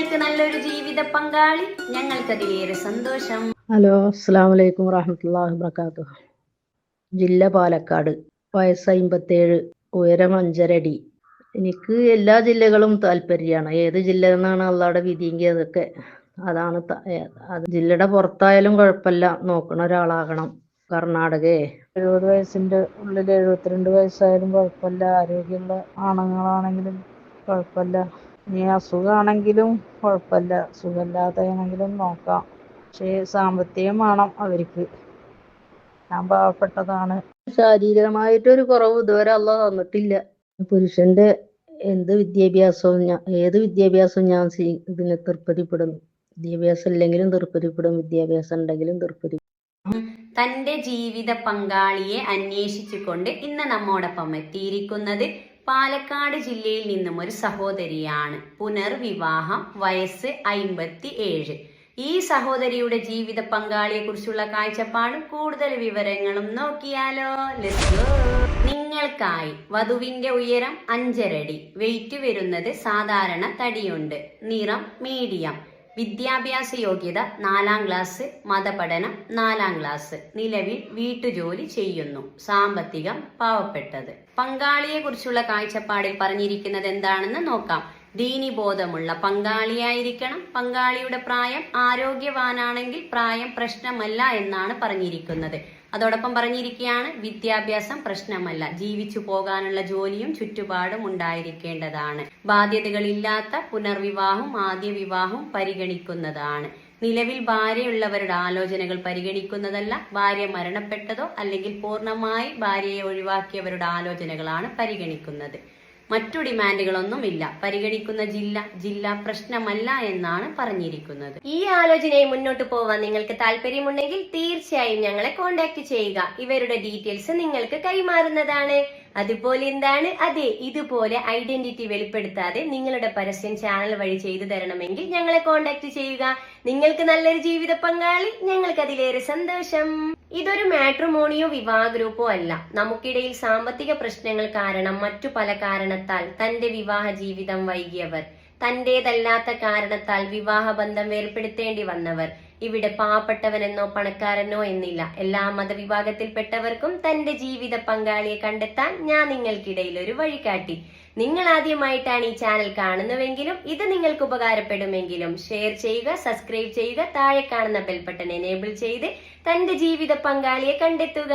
നിങ്ങൾക്ക് നല്ലൊരു ജീവിത പങ്കാളി. ഞങ്ങൾക്കതിലേറെ സന്തോഷം. ഹലോ അസ്സാം വലൈക്കും വറഹമത്തല്ലാഹി വാത്തു ജില്ല പാലക്കാട് വയസ്സ് അമ്പത്തേഴ് ഉയരം അഞ്ചരടി എനിക്ക് എല്ലാ ജില്ലകളും താല്പര്യമാണ്. ഏത് ജില്ല എന്നാണ് അള്ളാടെ വിധിയെങ്കിൽ അതൊക്കെ അതാണ് അത് ജില്ലയുടെ പുറത്തായാലും കുഴപ്പമില്ല. നോക്കണ ഒരാളാകണം. കർണാടകയെ എഴുപത് വയസ്സിന്റെ ഉള്ളിൽ എഴുപത്തിരണ്ട് വയസ്സായാലും കുഴപ്പമില്ല. ആരോഗ്യമുള്ള ആണുങ്ങളാണെങ്കിലും കുഴപ്പമില്ല. ഇനി അസുഖമാണെങ്കിലും കുഴപ്പമില്ല. സുഖമില്ലാത്തതാണെങ്കിലും നോക്കാം. പക്ഷേ സാമ്പത്തികം വേണം അവർക്ക്. ഞാൻ പാവപ്പെട്ടതാണ്. ശാരീരികമായിട്ടൊരു കുറവ് ഇതുവരെ അല്ല തന്നിട്ടില്ല. പുരുഷന്റെ എന്ത് വിദ്യാഭ്യാസവും ഞാൻ ഏത് വിദ്യാഭ്യാസവും ഞാൻ ഇതിനെ തൃപ്തിപ്പെടുന്നു. വിദ്യാഭ്യാസം ഇല്ലെങ്കിലും തൃപ്തിപ്പെടും. വിദ്യാഭ്യാസം ഉണ്ടെങ്കിലും തൃപ്തി തന്റെ ജീവിത പങ്കാളിയെ അന്വേഷിച്ചുകൊണ്ട് ഇന്ന് നമ്മോടൊപ്പം എത്തിയിരിക്കുന്നത് പാലക്കാട് ജില്ലയിൽ നിന്നും ഒരു സഹോദരിയാണ്. പുനർവിവാഹം വയസ്സ് അയിമ്പത്തി ഏഴ് ഈ സഹോദരിയുടെ ജീവിത പങ്കാളിയെ കുറിച്ചുള്ള കാഴ്ചപ്പാട് കൂടുതൽ വിവരങ്ങളും നോക്കിയാലോ. നിങ്ങൾക്കായി വധുവിന്റെ ഉയരം അഞ്ചരടി. വെയിറ്റ് വരുന്നത് സാധാരണ തടിയുണ്ട്. നിറം മീഡിയം വിദ്യാഭ്യാസ യോഗ്യത നാലാം ക്ലാസ് മതപഠനം നാലാം ക്ലാസ് നിലവിൽ വീട്ടുജോലി ചെയ്യുന്നു. സാമ്പത്തികം പാവപ്പെട്ടത്. പങ്കാളിയെ കുറിച്ചുള്ള കാഴ്ചപ്പാടിൽ പറഞ്ഞിരിക്കുന്നത് എന്താണെന്ന് നോക്കാം. ദീനി ബോധമുള്ള പങ്കാളിയായിരിക്കണം. പങ്കാളിയുടെ പ്രായം ആരോഗ്യവാനാണെങ്കിൽ പ്രായം പ്രശ്നമല്ല എന്നാണ് പറഞ്ഞിരിക്കുന്നത്. അതോടൊപ്പം പറഞ്ഞിരിക്കുകയാണ് വിദ്യാഭ്യാസം പ്രശ്നമല്ല. ജീവിച്ചു പോകാനുള്ള ജോലിയും ചുറ്റുപാടും ഉണ്ടായിരിക്കേണ്ടതാണ്. ബാധ്യതകളില്ലാത്ത പുനർവിവാഹം ആദ്യ വിവാഹം പരിഗണിക്കുന്നതാണ്. നിലവിൽ ഭാര്യയുള്ളവരുടെ ആലോചനകൾ പരിഗണിക്കുന്നതല്ല ഭാര്യ മരണപ്പെട്ടതോ അല്ലെങ്കിൽ പൂർണമായി ഭാര്യയെ ഒഴിവാക്കിയവരുടെ ആലോചനകളാണ് പരിഗണിക്കുന്നത്. മറ്റു ഡിമാൻഡുകളൊന്നും ഇല്ല പരിഗണിക്കുന്ന ജില്ല ജില്ല പ്രശ്നമല്ല എന്നാണ് പറഞ്ഞിരിക്കുന്നത്. ഈ ആലോചനയെ മുന്നോട്ട് പോവാൻ നിങ്ങൾക്ക് താല്പര്യമുണ്ടെങ്കിൽ തീർച്ചയായും ഞങ്ങളെ കോൺടാക്ട് ചെയ്യുക. ഇവരുടെ ഡീറ്റെയിൽസ് നിങ്ങൾക്ക് കൈമാറുന്നതാണ്. അതുപോലെ എന്താണ്? അതെ ഇതുപോലെ ഐഡന്റിറ്റി വെളിപ്പെടുത്താതെ നിങ്ങളുടെ പരസ്യം ചാനൽ വഴി ചെയ്തു തരണമെങ്കിൽ ഞങ്ങളെ കോൺടാക്ട് ചെയ്യുക. നിങ്ങൾക്ക് നല്ലൊരു ജീവിത പങ്കാളി ഞങ്ങൾക്ക് അതിലേറെ സന്തോഷം. ഇതൊരു മാട്രിമോണിയോ വിവാഹ ഗ്രൂപ്പോ അല്ല. നമുക്കിടയിൽ സാമ്പത്തിക പ്രശ്നങ്ങൾ കാരണം മറ്റു പല കാരണത്താൽ തന്റെ വിവാഹ ജീവിതം വൈകിയവർ തന്റേതല്ലാത്ത കാരണത്താൽ വിവാഹബന്ധം ഏർപ്പെടുത്തേണ്ടി വന്നവർ ഇവിടെ പാവപ്പെട്ടവനെന്നോ പണക്കാരനോ എന്നില്ല. എല്ലാ മതവിഭാഗത്തിൽപ്പെട്ടവർക്കും തന്റെ ജീവിത പങ്കാളിയെ കണ്ടെത്താൻ ഞാൻ നിങ്ങൾക്കിടയിൽ ഒരു വഴികാട്ടി. നിങ്ങൾ ആദ്യമായിട്ടാണ് ഈ ചാനൽ കാണുന്നുവെങ്കിലും ഇത് നിങ്ങൾക്ക് ഉപകാരപ്പെടുമെങ്കിലും ഷെയർ ചെയ്യുക സബ്സ്ക്രൈബ് ചെയ്യുക താഴെ കാണുന്ന ബെൽബട്ടൺ എനേബിൾ ചെയ്ത് തന്റെ ജീവിത പങ്കാളിയെ കണ്ടെത്തുക.